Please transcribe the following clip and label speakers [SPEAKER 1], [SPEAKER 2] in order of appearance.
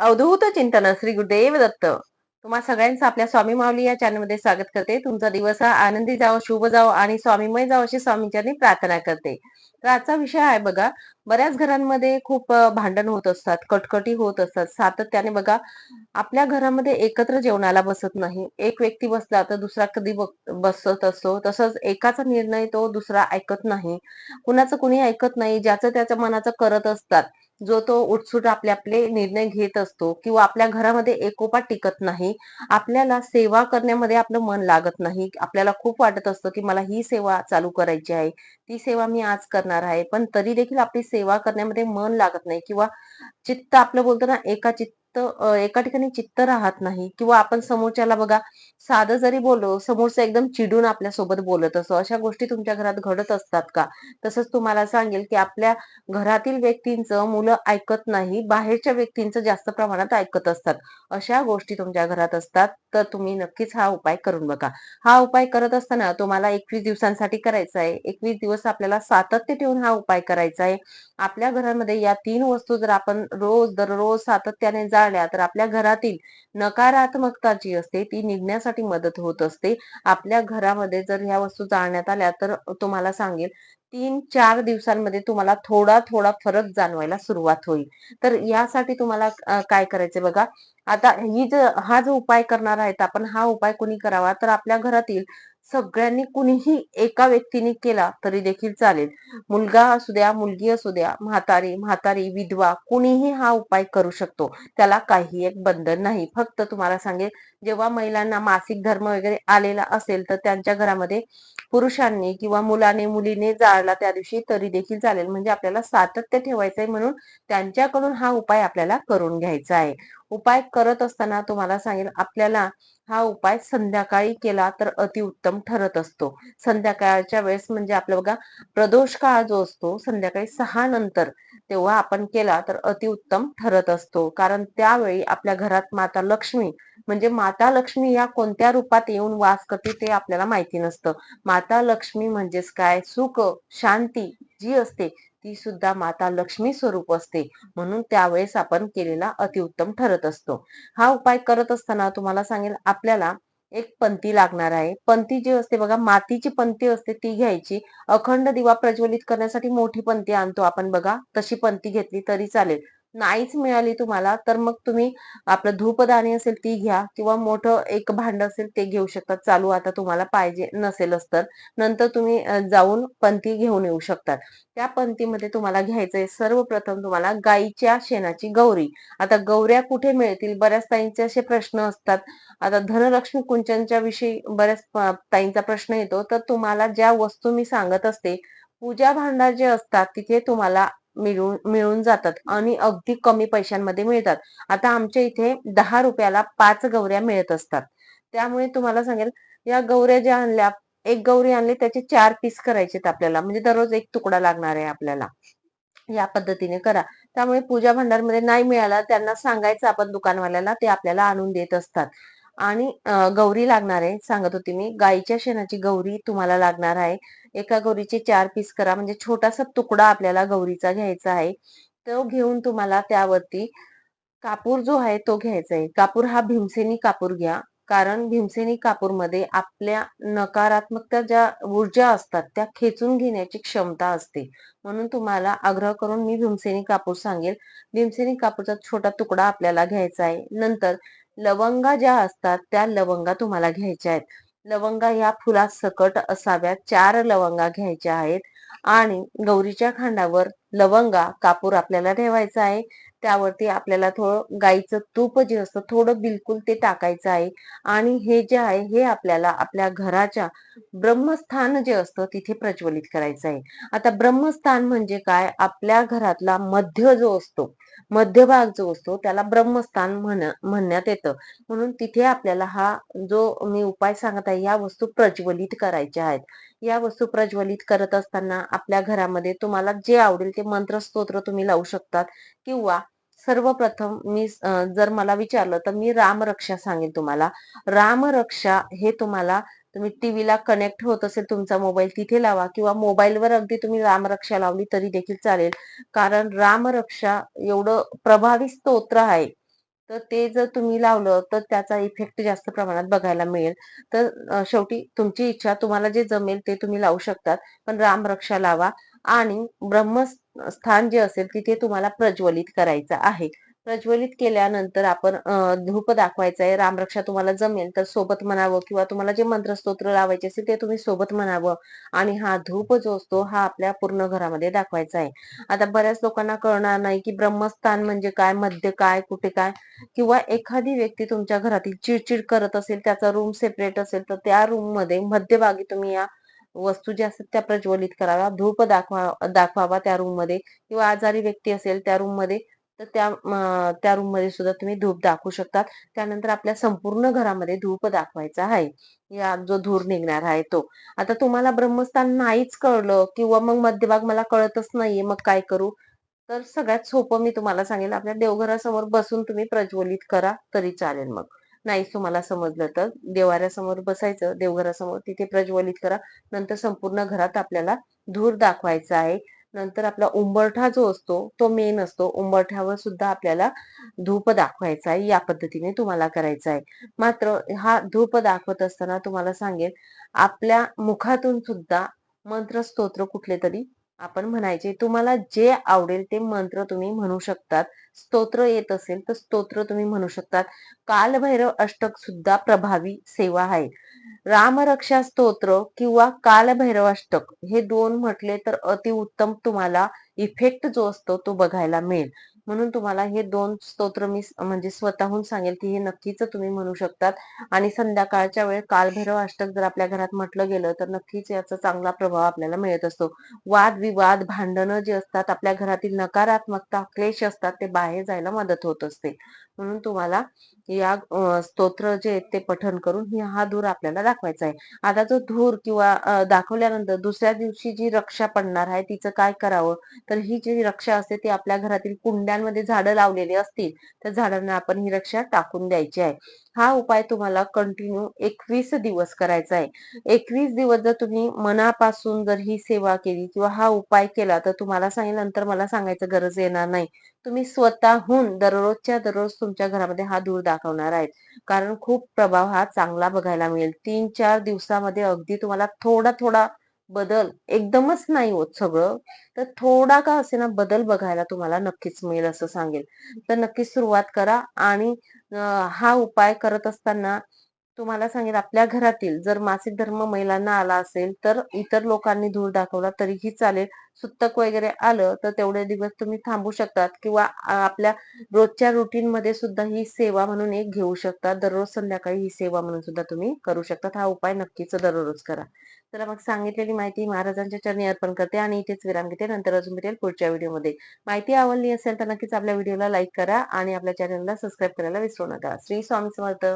[SPEAKER 1] अवधूत चिंतन श्री गुरुदेव दत्त. तुम्हा सगळ्यांचं आपल्या स्वामी माऊली या चॅनलमध्ये स्वागत करते. तुमचा दिवस हा आनंदी जावो शुभ जावो आणि स्वामीमय जावो अशी स्वामींच्या प्रार्थना करते. तर आजचा विषय आहे बघा बऱ्याच घरांमध्ये खूप भांडण होत असतात कटकटी होत असतात. सातत्याने बघा आपल्या घरामध्ये एकत्र जेवणाला बसत नाही. एक व्यक्ती बसला तर दुसरा कधी बसत असतो तसंच एकाचा निर्णय तो दुसरा ऐकत नाही. कुणाचं कुणी ऐकत नाही ज्याचं त्याच्या मनाचं करत असतात. जो तो उठसूट आपले आपले निर्णय घेत असतो किंवा आपल्या घरामध्ये एकोपा टिकत नाही आपल्याला सेवा करण्यामध्ये आपलं मन लागत नाही. आपल्याला खूप वाटत असतं की मला ही सेवा चालू करायची आहे ती सेवा मी आज करणार आहे. पण तरी देखील आपली सेवा करण्यामध्ये मन लागत नाही किंवा चित्त आपलं बोलतो ना एका चित्त चित्त एका ठिकाणी चित्त राहत नाही किंवा आपण समोरच्याला बघा साधं जरी बोललो समोरचा एकदम चिडून आपल्यासोबत बोलत असो अशा गोष्टी तुमच्या घरात घडत असतात का? तसंच तुम्हाला सांगेल की आपल्या घरातील व्यक्तींचं मुलं ऐकत नाही बाहेरच्या व्यक्तींचं जास्त प्रमाणात ऐकत असतात. अशा गोष्टी तुमच्या घरात असतात तर तुम्ही नक्कीच हा उपाय करून बघा. हा उपाय करत असताना तुम्हाला एकवीस दिवसांसाठी करायचा आहे. एकवीस दिवस आपल्याला सातत्य ठेवून हा उपाय करायचा आहे. आपल्या घरामध्ये या तीन वस्तू जर आपण रोज दररोज सातत्याने हाताळल्या तर आपल्या घरातील नकारात्मकता जी असते ती निघण्यासाठी मदत होत असते. आपल्या घरामध्ये जर ह्या वस्तू जाळण्यात आल्या तर तुम्हाला सांगेल तीन चार दिवसांमध्ये तुम्हाला थोडा थोडा फरक जाणवायला सुरुवात होईल. तर यासाठी तुम्हाला काय करायचं बघा. आता ही ज हा जो उपाय करणार आहेत आपण हा उपाय कोणी करावा तर आपल्या घरातील सगळ्यांनी कुणीही एका व्यक्तीने केला तरी देखील चालेल. मुलगा असू द्या मुलगी असू द्या म्हातारी म्हातारी विधवा कुणीही हा उपाय करू शकतो. त्याला काही एक बंधन नाही. फक्त तुम्हाला सांगेल जेव्हा महिलांना मासिक धर्म वगैरे आलेला असेल तर त्यांच्या घरामध्ये पुरुषांनी किंवा मुलाने मुलीने जाळला त्या दिवशी तरी देखील चालेल. म्हणजे आपल्याला सातत्य ठेवायचंय म्हणून त्यांच्याकडून हा उपाय आपल्याला करून घ्यायचा आहे. उपाय करत असताना तुम्हाला सांगेल आपल्याला हा उपाय संध्याकाळी केला तर अतिउत्तम ठरत असतो. संध्याकाळच्या वेळेस म्हणजे आपलं बघा प्रदोष काळ जो असतो संध्याकाळी सहा नंतर तेव्हा आपण केला तर अतिउत्तम ठरत असतो. कारण त्यावेळी आपल्या घरात माता लक्ष्मी म्हणजे माता लक्ष्मी या कोणत्या रूपात येऊन वास करते ते आपल्याला माहिती नसतं. माता लक्ष्मी म्हणजेच काय? सुख शांती जी असते ती सुद्धा माता लक्ष्मी स्वरूप असते. म्हणून त्यावेळेस आपण केलेला अतिउत्तम ठरत असतो. हा उपाय करत असताना तुम्हाला सांगेल आपल्याला एक पंथी लागणार आहे. पंथी जी असते बघा मातीची पंथी असते ती घ्यायची. अखंड दिवा प्रज्वलित करण्यासाठी मोठी पंथी आणतो आपण बघा. तशी पंथी घेतली तरी चालेल. नाहीच मिळाली तुम्हाला तर मग तुम्ही आपलं धूपदाणी असेल ती घ्या किंवा मोठं एक भांड असेल ते घेऊ शकता. चालू आता तुम्हाला पाहिजे नसेलच तर. नंतर तुम्ही जाऊन पंथी घेऊन येऊ शकतात. त्या पंथीमध्ये तुम्हाला घ्यायचंय सर्वप्रथम तुम्हाला गाईच्या शेणाची गौरी. आता गौऱ्या कुठे मिळतील? बऱ्याच ताईंचे असे प्रश्न असतात. आता धनलक्ष्मी कुंचनच्या विषयी बऱ्याच ताईंचा प्रश्न येतो. तर तुम्हाला ज्या वस्तू मी सांगत असते पूजा भांडार जे असतात तिथे तुम्हाला मिळून मिळून जातात आणि अगदी कमी पैशांमध्ये मिळतात. आता आमच्या इथे दहा रुपयाला पाच गौऱ्या मिळत असतात. त्यामुळे तुम्हाला सांगेल या गौऱ्या ज्या आणल्या एक गौरी आणली त्याचे चार पीस करायचे आपल्याला. म्हणजे दररोज एक तुकडा लागणार आहे आपल्याला. या पद्धतीने करा. त्यामुळे पूजा भांडारमध्ये नाही मिळाला त्यांना सांगायचं आपण दुकानवाल्याला ते आपल्याला आणून देत असतात. आणि गौरी लागणार आहे सांगत होती मी. गाईच्या शेणाची गौरी तुम्हाला लागणार आहे. एका गौरीचे चार पीस करा. म्हणजे छोटासा तुकडा आपल्याला गौरीचा घ्यायचा आहे. तो घेऊन तुम्हाला त्यावरती कापूर जो आहे तो घ्यायचा आहे. कापूर हा भीमसेनी कापूर घ्या. कारण भीमसेनी कापूरमध्ये आपल्या नकारात्मकता ज्या ऊर्जा असतात त्या खेचून घेण्याची क्षमता असते. म्हणून तुम्हाला आग्रह करून मी भीमसेनी कापूर सांगेल. भीमसेनी कापूरचा छोटा तुकडा आपल्याला घ्यायचा आहे. नंतर लवंगा ज्या असतात त्या लवंगा तुम्हाला घ्यायच्या आहेत. लवंगा या फुलात सकट असाव्यात. चार लवंगा घ्यायच्या आहेत. आणि गौरीच्या खांडावर लवंगा कापूर आपल्याला ठेवायचा आहे. त्यावरती आपल्याला थोडं गाईचं तूप जे असतं थोडं बिलकुल ते टाकायचं आहे. आणि हे जे आहे हे आपल्याला आपल्या घराच्या ब्रह्मस्थान जे असतं तिथे प्रज्वलित करायचं आहे. आता ब्रह्मस्थान म्हणजे काय? आपल्या घरातला मध्य जो असतो मध्यभाग जो असतो त्याला ब्रह्मस्थान म्हण म्हणण्यात येतं. म्हणून तिथे आपल्याला हा जो मी उपाय सांगत आहे या वस्तू प्रज्वलित करायच्या आहेत. या वस्तू प्रज्वलित करत असताना आपल्या घरामध्ये तुम्हाला जे आवडेल ते मंत्र स्तोत्र तुम्ही लावू शकतात किंवा सर्वप्रथम मी जर मला विचारलं तर मी रामरक्षा सांगेन तुम्हाला. रामरक्षा हे तुम्हाला तुम्ही टीव्हीला कनेक्ट होत असेल तुमचा मोबाईल तिथे लावा किंवा मोबाईलवर अगदी तुम्ही रामरक्षा लावली तरी देखील चालेल. कारण रामरक्षा एवढं प्रभावी स्तोत्र आहे. तर ते जर तुम्ही लावलं तर त्याचा इफेक्ट जास्त प्रमाणात बघायला मिळेल. तर शेवटी तुमची इच्छा तुम्हाला जे जमेल ते तुम्ही लावू शकतात. पण रामरक्षा लावा. आणि ब्रह्मस्थान जे असेल तिथे तुम्हाला प्रज्वलित करायचं आहे. प्रज्वलित केल्यानंतर आपण धूप दाखवायचा आहे रामरक्षा तुम्हाला जमेल तर सोबत म्हणावं किंवा तुम्हाला जे मंत्रस्तोत्र लावायचे असेल ते तुम्ही सोबत म्हणावं. आणि हा धूप जो असतो हा आपल्या पूर्ण घरामध्ये दाखवायचा आहे. आता बऱ्याच लोकांना कळणार नाही की ब्रह्मस्थान म्हणजे काय मध्य काय कुठे काय? किंवा एखादी व्यक्ती तुमच्या घरातील चिडचिड करत असेल त्याचा रूम सेपरेट असेल तर त्या रूममध्ये मध्यभागी तुम्ही या. वस्तू ज्या असतात त्या प्रज्वलित कराव्या. धूप दाखवा दाखवावा त्या रूममध्ये. किंवा आजारी व्यक्ती असेल त्या रूममध्ये तर त्या त्या रूममध्ये सुद्धा तुम्ही धूप दाखवू शकतात. त्यानंतर आपल्या संपूर्ण घरामध्ये धूप दाखवायचा आहे. या जो धूर निघणार आहे तो. आता तुम्हाला ब्रह्मस्थान नाहीच कळलं किंवा मग मध्यभाग मला कळतच नाहीये मग काय करू? तर सगळ्यात सोपं मी तुम्हाला सांगेल आपल्या देवघरासमोर बसून तुम्ही प्रज्वलित करा तरी चालेल मग. नाही तुम्हाला समजलं तर. देवाऱ्यासमोर बसायचं देवघरासमोर तिथे प्रज्वलित करा. नंतर संपूर्ण घरात आपल्याला धूर दाखवायचा आहे. नंतर आपला उंबरठा जो असतो तो मेन असतो. उंबरठ्यावर सुद्धा आपल्याला धूप दाखवायचा आहे. या पद्धतीने तुम्हाला करायचं आहे. मात्र हा धूप दाखवत असताना तुम्हाला सांगेल आपल्या मुखातून सुद्धा मंत्र स्तोत्र कुठले तरी आपण म्हणायचे तुम्हाला जे आवडेल ते मंत्र तुम्ही म्हणू शकतात. स्तोत्र येत असेल तर स्तोत्र तुम्ही म्हणू शकतात. कालभैरव अष्टक सुद्धा प्रभावी सेवा आहे. रामरक्षा स्तोत्र किंवा कालभैरव अष्टक हे दोन म्हटले तर अतिउत्तम तुम्हाला इफेक्ट जो असतो तो बघायला मिळेल. म्हणून तुम्हाला हे दोन स्तोत्र मी म्हणजे स्वतःहून सांगेल की हे नक्कीच तुम्ही म्हणू शकतात. आणि संध्याकाळच्या वेळेस कालभैरव अष्टक जर आपल्या घरात म्हटलं गेलं तर नक्कीच याचा चांगला प्रभाव आपल्याला मिळत असतो. वाद विवाद भांडणं जे असतात आपल्या घरातील नकारात्मकता क्लेश असतात ते बाहेर जायला मदत होत असते. म्हणून तुम्हाला या स्तोत्र जे आहेत ते पठण करून हा धूर आपल्याला दाखवायचा आहे. आता जो धूर किंवा दाखवल्यानंतर दुसऱ्या दिवशी जी रक्षा पडणार आहे तिचं काय करावं? तर ही जी रक्षा असते ती आपल्या घरातील कुंड्यांमध्ये झाडं लावलेली असतील तर झाडांना आपण ही रक्षा टाकून द्यायची आहे. हा उपाय तुम्हाला कंटिन्यू एकवीस दिवस करायचा आहे. एकवीस दिवस जर तुम्ही मनापासून जर ही सेवा केली किंवा हा उपाय केला तर तुम्हाला सांगेल नंतर मला सांगायचं गरज येणार नाही. तुम्ही स्वतःहून दररोजच्या दररोज तुमच्या घरामध्ये हा धूर दाखवणार आहेत. कारण खूप प्रभाव हा चांगला बघायला मिळेल. तीन चार दिवसामध्ये अगदी तुम्हाला थोडा थोडा बदल एकदमच नाही होत सगळं. तर थोडा का असे ना बदल बघायला तुम्हाला नक्कीच मिळेल असं सांगेल. तर नक्कीच सुरुवात करा आणि हा उपाय करत असताना तुम्हाला सांगेल आपल्या घरातील जर मासिक धर्म महिलांना आला असेल तर इतर लोकांनी धूर दाखवला तरीही चालेल. सुतक वगैरे आलं तर तेवढे दिवस तुम्ही थांबू शकतात किंवा आपल्या रोजच्या रुटीन मध्ये सुद्धा ही सेवा म्हणून एक घेऊ शकता. दररोज संध्याकाळी ही सेवा म्हणून सुद्धा तुम्ही करू शकता हा उपाय नक्कीच दररोज करा. तर मग सांगितलेली माहिती महाराजांच्या चरणी अर्पण करते आणि इथेच विराम घेते. नंतर अजून भेटेल पुढच्या व्हिडिओमध्ये. माहिती आवडली असेल तर नक्कीच आपल्या व्हिडिओला लाईक करा आणि आपल्या चॅनलला सबस्क्राईब करायला विसरू नका. श्री स्वामी समर्थ.